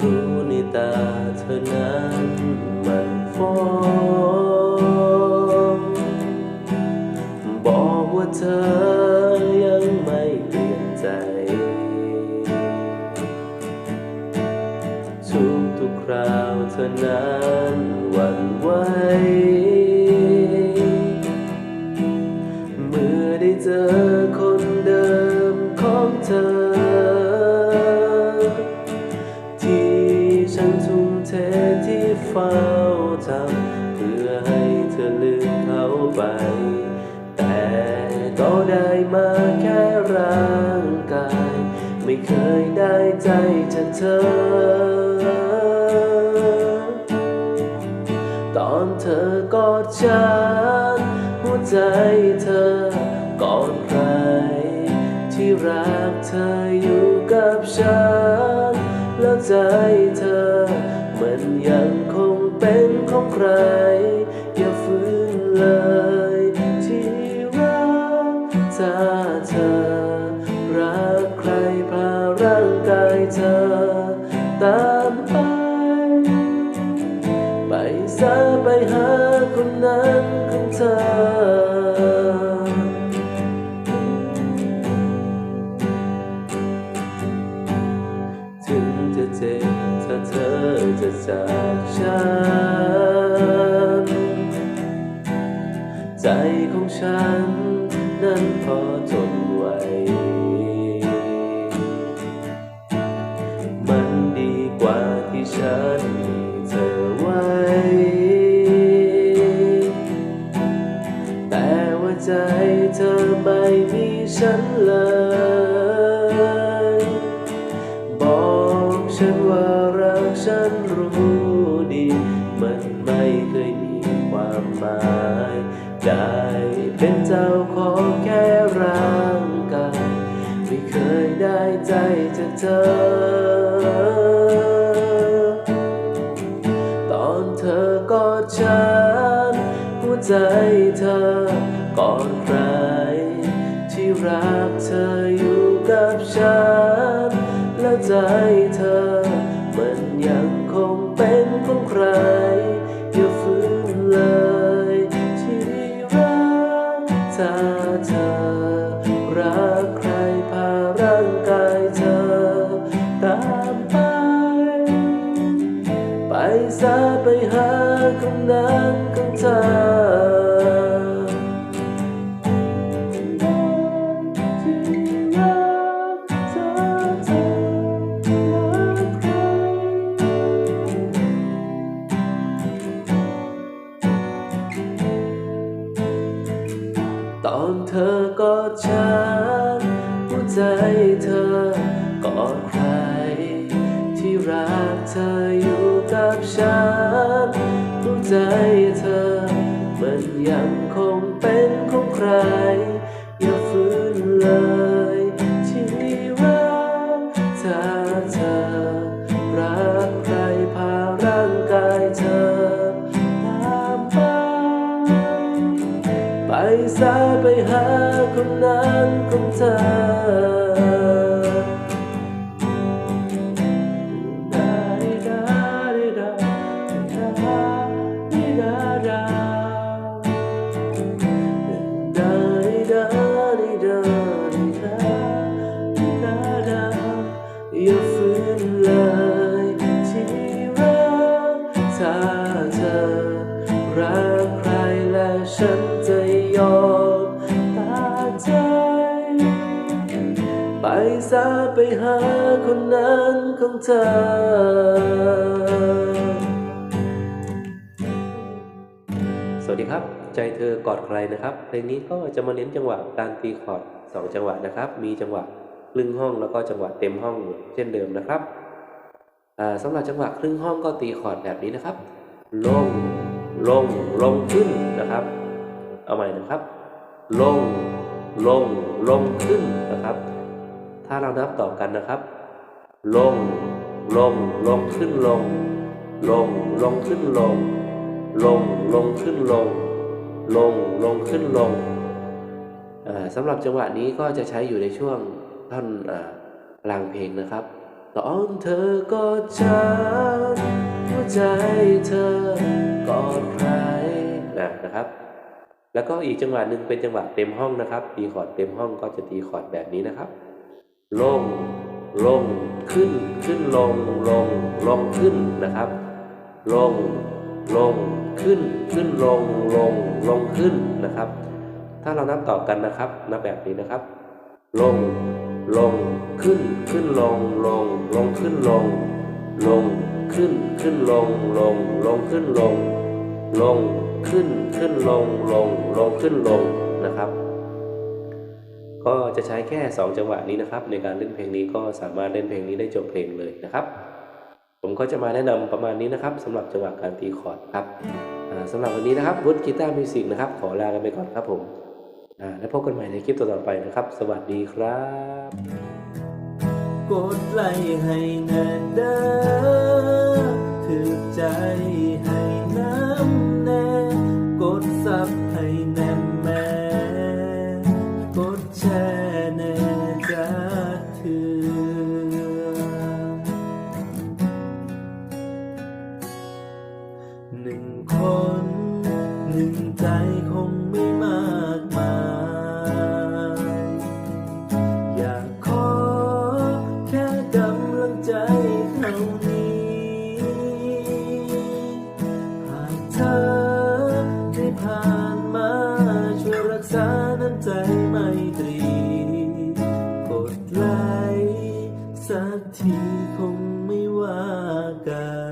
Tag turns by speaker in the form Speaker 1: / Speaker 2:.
Speaker 1: รู้ในตาเธอนั้นมันฟ้องบอกว่าเธอยังไม่เปลี่ยนใจ ทุกทุกคราวเธอนั้น ไป แต่ก็ได้มาแค่ร่างกาย ไม่เคยได้ใจจากเธอ ตอนเธอกอดฉันหัวใจเธอก่อดใคร ที่รักเธออยู่กับฉันแล้วใจเธอมันยังคงเป็นของใคร อย่าฝืนเลยที่รักถ้าเธอ รักใครพาร่างกายเธอ ตามไป ไปซะไปหาคนนั้นของเธอถึงจะเจ็บถ้าเธอจะจากฉัน ฉัน นั้นพอทนไหว มันดีกว่าที่ฉันมีเธอไว้ แต่ว่าใจเธอไม่มีฉันเลย บอกฉันว่า ใจจากเธอ ตอนเธอกอดฉันหัวใจเธอก่อดใคร ที่รักเธออยู่กับฉัน แล้วใจเธอมันยังคงเป็นของใครอย่าฝืนเลยที่รักถ้าเธอรัก อ ตอนเธอกอดฉันหัวใจเธอกอดใคร ที่รักเธออยู่กับฉันหัวใจเธอ ยังคงเป็นของใคร อย่าฝืนเลยที่รักถ้าเธอรักใครพาร่างกายเธอตามไป ไปซะไปหาคนนั้นของเธอะไปหาคนนั้นของเธอสวัสดีครับ ใจเธอกอดใครนะครับเพลงนี้ก็จะมาเน้นจังหวะการตีคอร์ดสองจังหวะนะครับ มีจังหวะครึ่งห้องแล้วก็จังหวะเต็มห้องเช่นเดิมนะครับอ่าสำหรับจังหวะครึ่งห้องก็ตีคอร์ดแบบนี้นะครับ ลงลงลงขึ้นนะครับ เอาใหม่นะครับ ลงลงลงขึ้นนะครับ ถ้าเรานับต่อกันนะครับ ลง ลง ลงขึ้นลง ลง ลงขึ้นลง ลง ลงขึ้นลง ลง ลงขึ้นลงสำหรับจังหวะนี้ก็จะใช้อยู่ในช่วงท่อนอ่ากลางเพลงนะครับตอนเธอกอดฉันหัวใจเธอกอดใครนะนะครับ แล้วก็อีกจังหวะหนึ่งเป็นจังหวะเต็มห้องนะครับตีคอร์ดเต็มห้องก็จะตีคอร์ดแบบนี้นะครับ ลง ลง ขึ้น ขึ้นลง ลง ลงขึ้นนะครับ ลง ลง ขึ้น ขึ้นลง ลง ลงขึ้นนะครับ ถ้าเรานับต่อกันนะครับ นับแบบนี้นะครับ ลง ลง ขึ้น ขึ้นลง ลง ลงขึ้นลง ลง ขึ้น ขึ้นลง ลง ลงขึ้นลง ลง ขึ้น ขึ้นลง ลง ลงขึ้นลงนะครับ ก็จะใช้แค่ 2 จังหวะนี้นะครับ ในการเล่นเพลงนี้ก็สามารถเล่นเพลงนี้ได้จบเพลงเลยนะครับ ผมก็จะมาแนะนำประมาณนี้นะครับสำหรับจังหวะการตีคอร์ดครับอ่าสำหรับวันนี้นะครับวุฒิกีตาร์มิวสิกนะครับ ขอลากันไปก่อนครับผมแล้วพบกันใหม่ในคลิปต่อๆไปนะครับ สวัสดีครับ
Speaker 2: กดไลค์ให้แน่เด้อ หนึ่งคน หนึ่งใจคงไม่มากมาย อยากขอแค่กำลังใจเท่านี้ หากเธอได้ผ่านมาช่วยรักษาน้ำใจไม่ตรีกดไลค์สักทีคงไม่ว่ากัน